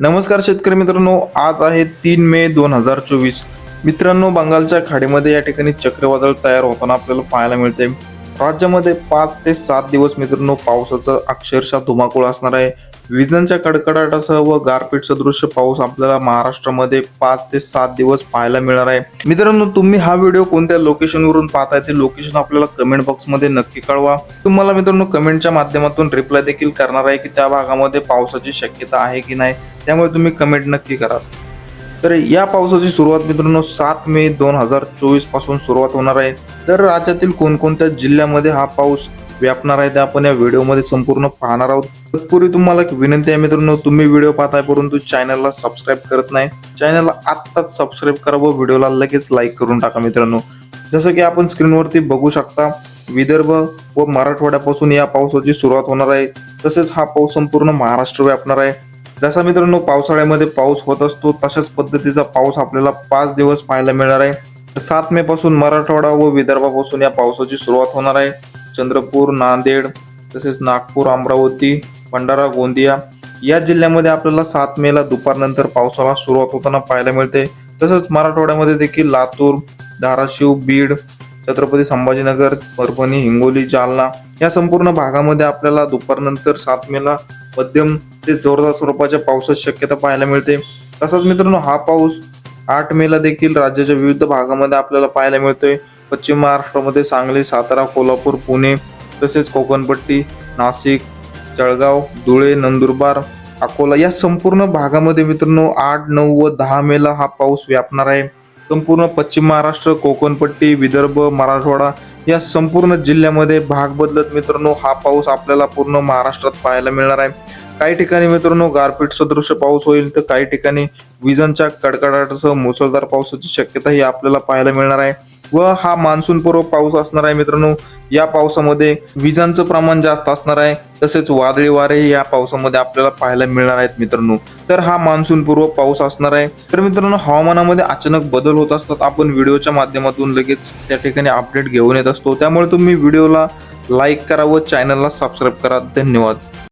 नमस्कार शेतकरी मित्रांनो आज आहे तीन मे दोन हजार चोवीस. मित्रांनो बंगालच्या खाडीमध्ये या ठिकाणी चक्रीवादळ तयार होताना आपल्याला पाहायला मिळते. राज्यामध्ये पाच ते सात दिवस मित्रांनो पावसाचा अक्षरशः धुमाकूळ असणार आहे. विजांच्या कडकडाटासह व गारपीट सदृश्य पाऊस आपल्याला महाराष्ट्रामध्ये पाच ते सात दिवस पाहायला मिळणार आहे. मित्रांनो तुम्ही हा व्हिडिओ कोणत्या लोकेशनवरून पाहताय ते लोकेशन आपल्याला कमेंट बॉक्समध्ये नक्की कळवा. तुम्हाला मित्रांनो कमेंटच्या माध्यमातून रिप्लाय देखील करणार आहे की त्या भागामध्ये पावसाची शक्यता आहे की नाही त्यामुळे तुम्ही कमेंट नक्की करा. तर या पावसाची सुरुवात मित्रांनो सात मे दोन हजार चोवीसपासून सुरुवात होणार आहे. तर राज्यातील कोणकोणत्या जिल्ह्यामध्ये हा पाऊस व्यापणार आहे. ते आपण या व्हिडिओमध्ये संपूर्ण पाहणार आहोत. तत्पूर्वी तुम्हाला एक विनंती आहे मित्रांनो तुम्ही व्हिडिओ पाहताय परंतु चॅनलला सबस्क्राईब करत नाही. चॅनलला आत्ताच सबस्क्राईब करा व व्हिडिओला लगेच लाईक करून टाका मित्रांनो. जसं की आपण स्क्रीनवरती बघू शकता विदर्भ व मराठवाड्यापासून या पावसाची सुरुवात होणार आहे. तसेच हा पाऊस संपूर्ण महाराष्ट्र व्यापणार आहे. जसा मित्रांनो पावसाळ्यामध्ये पाऊस होत असतो तशाच पद्धतीचा पाऊस आपल्याला पाच दिवस पाहायला मिळणार आहे. सात मे पासून मराठवाडा व विदर्भापासून या पावसाची सुरुवात होणार आहे. चंद्रपूर नांदेड तसेच नागपूर अमरावती भंडारा गोंदिया या जिल्ह्यामध्ये आपल्याला सात मेला दुपारनंतर पावसाला सुरुवात होताना पाहायला मिळते. तसंच मराठवाड्यामध्ये देखील लातूर धाराशिव बीड छत्रपती संभाजीनगर परभणी हिंगोली जालना या संपूर्ण भागामध्ये आपल्याला दुपारनंतर सात मेला मध्यम ते जोरदार स्वरूपाच्या पावसाची शक्यता पाहायला मिळते. तसाच मित्रांनो हा पाऊस आठ मेला देखील राज्याच्या विविध भागामध्ये आपल्याला पाहायला मिळतोय. पश्चिम महाराष्ट्रामध्ये सांगली सातारा कोल्हापूर पुणे तसेच कोकणपट्टी नाशिक जळगाव धुळे नंदुरबार अकोला या संपूर्ण भागामध्ये मित्रांनो आठ नऊ व दहा मेला हा पाऊस व्यापणार आहे. संपूर्ण पश्चिम महाराष्ट्र कोकणपट्टी विदर्भ मराठवाडा या संपूर्ण जिल्ह्यामध्ये भाग बदलत मित्रांनो हा पाऊस आपल्याला पूर्ण महाराष्ट्रात पाहायला मिळणार आहे. काही ठिकाणी मित्रांनो गारपीट सदृश पाऊस होईल तर काही ठिकाणी विजांच्या कडकडाटासह मुसळधार पावसाची शक्यता ही आपल्याला पाहायला मिळणार आहे. व हा मान्सूनपूर्व पाऊस असणार आहे मित्रांनो. या पावसामध्ये विजांचं प्रमाण जास्त असणार आहे. तसेच वादळी वारे या पावसामध्ये आपल्याला पाहायला मिळणार आहेत मित्रांनो. तर हा मान्सूनपूर्व पाऊस असणार आहे. तर मित्रांनो हवामानामध्ये अचानक बदल होत असतात. आपण व्हिडिओच्या माध्यमातून लगेच त्या ठिकाणी अपडेट घेऊन येत असतो. त्यामुळे तुम्ही व्हिडिओला लाईक करा व चॅनलला सबस्क्राईब करा. धन्यवाद.